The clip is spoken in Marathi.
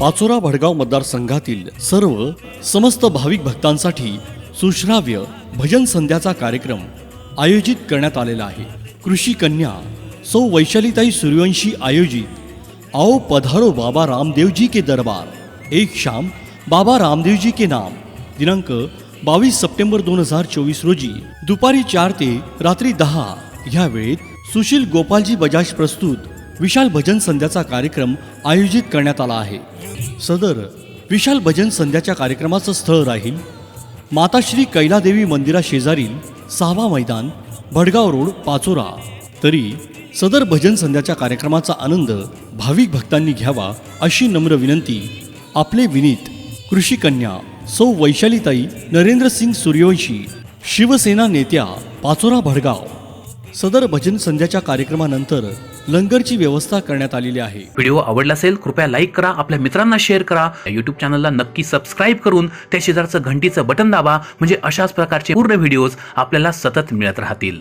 पाचोरा भडगाव मतदारसंघातील सर्व समस्त भाविक भक्तांसाठी सुश्राव्य भजन संध्याचा कार्यक्रम आयोजित करण्यात आलेला आहे. कृषी कन्या सौ वैशालीताई सूर्यवंशी आयोजित आओ पधारो बाबा रामदेवजी के दरबार. एक शाम बाबा रामदेवजी के नाम. दिनांक बावीस सप्टेंबर दोन हजार चोवीस रोजी दुपारी चार ते रात्री दहा. ह्या वेळेत सुशील गोपालजी बजाज प्रस्तुत विशाल भजन संध्याचा कार्यक्रम आयोजित करण्यात आला आहे. सदर विशाल भजन संध्याच्या कार्यक्रमाचं स्थळ राहील. माताश्री कैलादेवी मंदिराशेजारील सहावा मैदान भडगाव रोड पाचोरा. तरी सदर भजन संध्याच्या कार्यक्रमाचा आनंद भाविक भक्तांनी घ्यावा अशी नम्र विनंती आपले विनीत कृषीकन्या सौ वैशालीताई नरेंद्रसिंग सूर्यवंशी शिवसेना नेत्या पाचोरा भडगाव सदर भजन संध्याच्या कार्यक्रमानंतर लंगरची व्यवस्था करण्यात आलेली आहे. व्हिडिओ आवडला असेल कृपया लाईक करा आपल्या मित्रांना शेअर करा. युट्यूब चॅनलला नक्की सबस्क्राईब करून त्या शेजारचं घंटीचं बटन दाबा म्हणजे अशाच प्रकारचे पूर्ण व्हिडिओज आपल्याला सतत मिळत राहतील.